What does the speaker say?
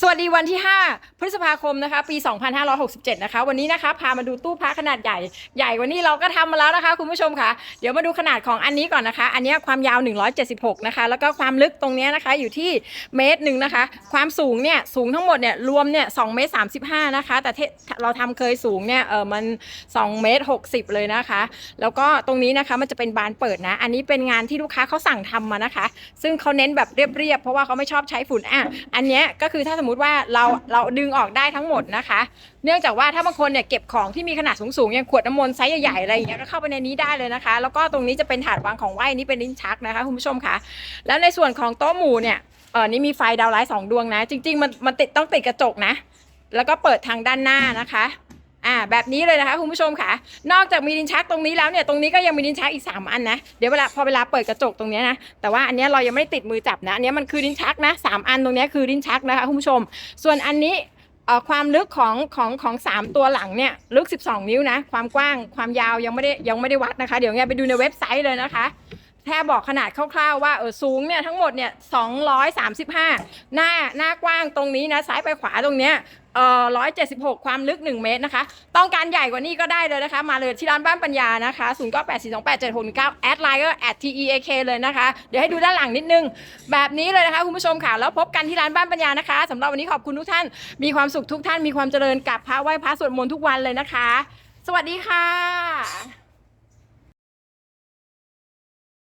สวัสดีวันที่ 5 พฤษภาคมนะคะ ปี 2567 นะคะ วันนี้นะคะพามาดูตู้พระขนาดใหญ่ ใหญ่กว่านี้เราก็ทำมาแล้วนะคะ คุณผู้ชมค่ะ เดี๋ยวมาดูขนาดของอันนี้ก่อนนะคะ อันนี้ความยาว 176 นะคะ แล้วก็ความลึกตรงนี้นะคะอยู่ที่เมตรหนึ่งนะคะ ความสูงเนี่ยสูงทั้งหมดเนี่ยรวมเนี่ย2เมตร35 นะคะ แต่เราทำเคยสูงเนี่ยเออมัน 2 เมตร 60 เลยนะคะ แล้วก็ตรงนี้นะคะมันจะเป็นบานเปิดนะ อันนี้เป็นงานที่ลูกค้าเขาสั่งทำมานะคะ ซึ่งเขาเน้นแบบเรียบๆเพราะว่าเขาไม่ชอบใช้ฝุ่นอะอันเนี้ยก็คือถ้าสมมมติว่าเราเราดึงออกได้ทั้งหมดนะคะ เนื่องจากว่าถ้าบางคนเนี่ยเก็บของที่มีขนาดสูงๆอย่างขวดน้ำมนต์ไซส์ใหญ่ๆอะไรอย่างเงี้ยก็เข้าไปในนี้ได้เลยนะคะ แล้วก็ตรงนี้จะเป็นถาดวางของไหว้นี่เป็นลิ้นชักนะคะคุณผู้ชมค่ะ แล้วในส่วนของโต๊ะหมู่เนี่ยเออนี่มีไฟดาวไลท์สองดวงนะ จริงๆมันมันติดต้องติดกระจกนะ แล้วก็เปิดทางด้านหน้านะคะ อ่าแบบนี้เลยนะคะคุณผู้ชมค่ะ นอกจากมีลิ้นชักตรงนี้แล้วเนี่ยตรงนี้ก็ยังมีลิ้นชักอีก 3 อันนะเดี๋ยวเวลาพอเวลาเปิดกระจกตรงนี้นะแต่ว่าอันนี้เรายังไม่ได้ติดมือจับนะอันนี้มันคือลิ้นชักนะสามอันตรงนี้คือลิ้นชักนะคะคุณผู้ชม ส่วนอันนี้ความลึกของของของสามตัวหลังเนี่ยลึก 12 นิ้วนะ ความกว้างความยาวยังไม่ได้ยังไม่ได้วัดนะคะ เดี๋ยวไงไปดูในเว็บไซต์เลยนะคะ แค่บอกขนาดคร่าวๆว่าเออสูงเนี่ยทั้งหมดเนี่ย235 หน้าหน้ากว้างตรงนี้นะซ้ายไปขวาตรงเนี้ยเอ่อ176 ความลึก 1 เมตรนะคะ ต้องการใหญ่กว่านี้ก็ได้เลยนะคะ มาเลยที่ร้านบ้านปัญญานะคะ0 9 8 4 2 8 7 6 1 9แอดไลน์ก็แอด TEAK เลยนะคะ เดี๋ยวให้ดูด้านหลังนิดนึง แบบนี้เลยนะคะคุณผู้ชมค่ะ แล้วพบกันที่ร้านบ้านปัญญานะคะสำหรับวันนี้ขอบคุณทุกท่าน มีความสุขทุกท่าน มีความเจริญกับพระไหว้พระสวดมนต์ทุกวันเลยนะคะ สวัสดีค่ะ